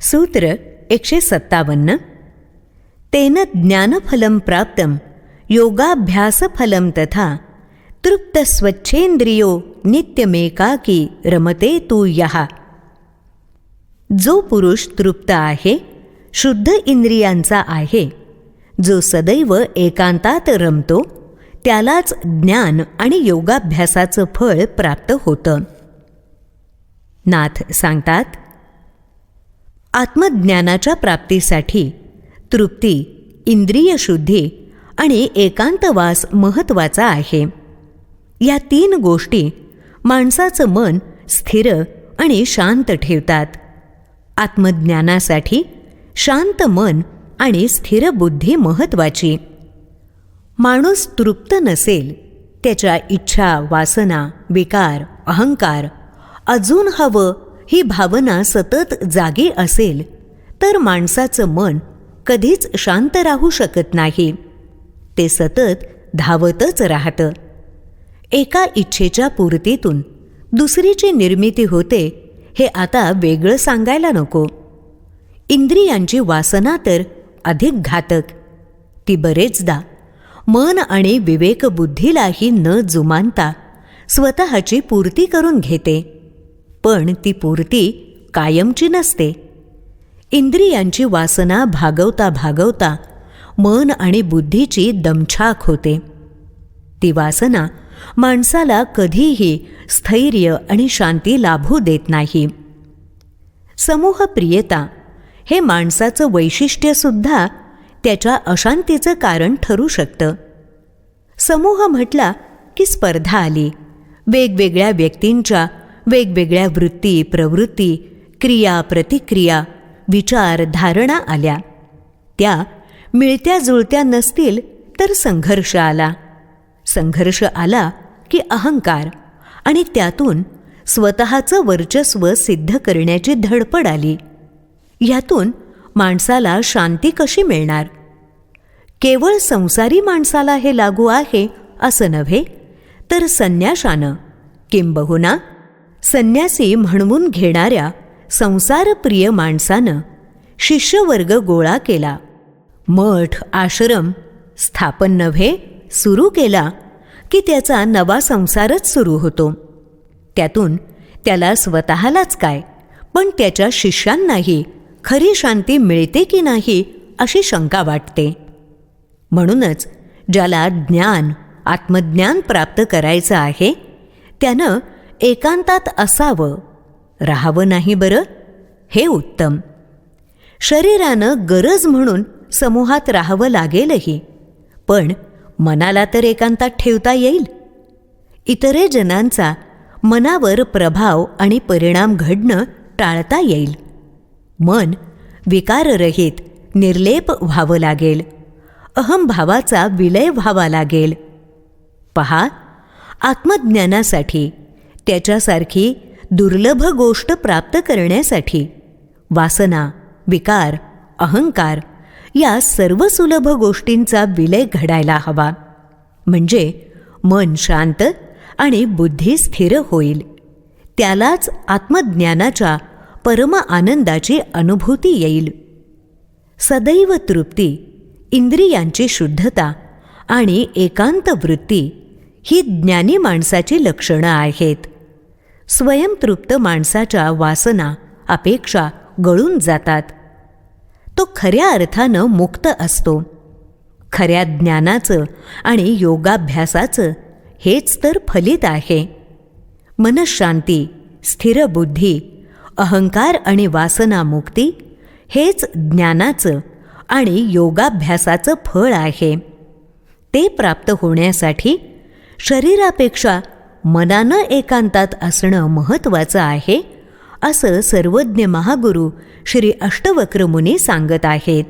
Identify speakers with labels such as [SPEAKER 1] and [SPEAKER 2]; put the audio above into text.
[SPEAKER 1] सूत्र एकशे सत्तावन्न. तेन ज्ञानफलं प्राप्तं योगाभ्यासफलं तथा तृप्तस्वच्छेंद्रियो नित्यमेकाकी रमते तू यहा जो पुरुष तृप्त आहे शुद्ध इंद्रियांचा आहे जो सदैव एकांतात रमतो त्यालाच ज्ञान आणि योगाभ्यासाचं फळ प्राप्त होतं। नाथ सांगतात आत्मज्ञानाच्या प्राप्तीसाठी तृप्ती इंद्रिय शुद्धी आणि एकांतवास महत्त्वाचा आहे. या तीन गोष्टी माणसाचं मन स्थिर आणि शांत ठेवतात. आत्मज्ञानासाठी शांत मन आणि स्थिर बुद्धी महत्त्वाची. माणूस तृप्त नसेल त्याच्या इच्छा वासना विकार अहंकार अजून हवं ही भावना सतत जागी असेल तर माणसाचं मन कधीच शांत राहू शकत नाही. ते सतत धावतच राहतं. एका इच्छेच्या पूर्तीतून दुसरीची निर्मिती होते हे आता वेगळं सांगायला नको. इंद्रियांची वासना तर अधिक घातक. ती बरेचदा मन आणि विवेकबुद्धीलाही न जुमानता स्वतःची पूर्ती करून घेते. पण ती पूर्ती कायमची नसते. इंद्रियांची वासना भागवता भागवता मन आणि बुद्धीची दमछाक होते. ती वासना माणसाला कधीही स्थैर्य आणि शांती लाभू देत नाही. समूहप्रियता हे माणसाचं वैशिष्ट्यसुद्धा त्याच्या अशांतीचं कारण ठरू शकतं. समूह म्हटला की स्पर्धा आली. वेगवेगळ्या व्यक्तींच्या वेगवेगळ्या वृत्ती प्रवृत्ती क्रिया प्रतिक्रिया विचार धारणा आल्या. त्या मिळत्या जुळत्या नसतील तर संघर्ष आला. संघर्ष आला की अहंकार आणि त्यातून स्वतःचं वर्चस्व सिद्ध करण्याची धडपड आली. ह्यातून माणसाला शांती कशी मिळणार? केवळ संसारी माणसाला हे लागू आहे असं नव्हे तर संन्याशानं किंबहुना संन्यासी म्हणवून घेणाऱ्या संसारप्रिय माणसानं शिष्यवर्ग गोळा केला. मठ आश्रम स्थापन नव्हे सुरू केला की त्याचा नवा संसारच सुरू होतो. त्यातून त्याला स्वतःलाच काय? पण त्याच्या शिष्यांनाही खरी शांती मिळते की नाही अशी शंका वाटते. म्हणूनच ज्याला ज्ञान आत्मज्ञान प्राप्त करायचं आहे त्यानं एकांतात असावं. राहावं नाही बरं? हे उत्तम. शरीरानं गरज म्हणून समूहात राहावं लागेलही. पण मनाला तर एकांतात ठेवता येईल. इतरे जनांचा मनावर प्रभाव आणि परिणाम घडणं टाळता येईल. मन विकाररहित निर्लेप व्हावं लागेल. अहमभावाचा विलय व्हावा लागेल. पहा आत्मज्ञानासाठी त्याच्यासारखी दुर्लभ गोष्ट प्राप्त करण्यासाठी वासना विकार अहंकार या सर्व सुलभ गोष्टींचा विलय घडायला हवा. म्हणजे मन शांत आणि बुद्धी स्थिर होईल. त्यालाच आत्मज्ञानाच्या परम आनंदाची अनुभूती येईल. सदैव तृप्ती इंद्रियांची शुद्धता आणि एकांत वृत्ती ही ज्ञानी माणसाची लक्षणं आहेत. स्वयंतृप्त माणसाच्या वासना अपेक्षा गळून जातात. तो खऱ्या अर्थानं मुक्त असतो. खऱ्या ज्ञानाचं आणि योगाभ्यासाचं हेच तर फलित आहे. मनशांती स्थिर बुद्धी अहंकार आणि वासना मुक्ती हेच ज्ञानाचं आणि योगाभ्यासाचं फळ आहे. ते प्राप्त होण्यासाठी शरीरापेक्षा मनानं एकांतात असणं महत्त्वाचं आहे असं सर्वज्ञ महागुरू श्री अष्टवक्रमुनी सांगत आहेत.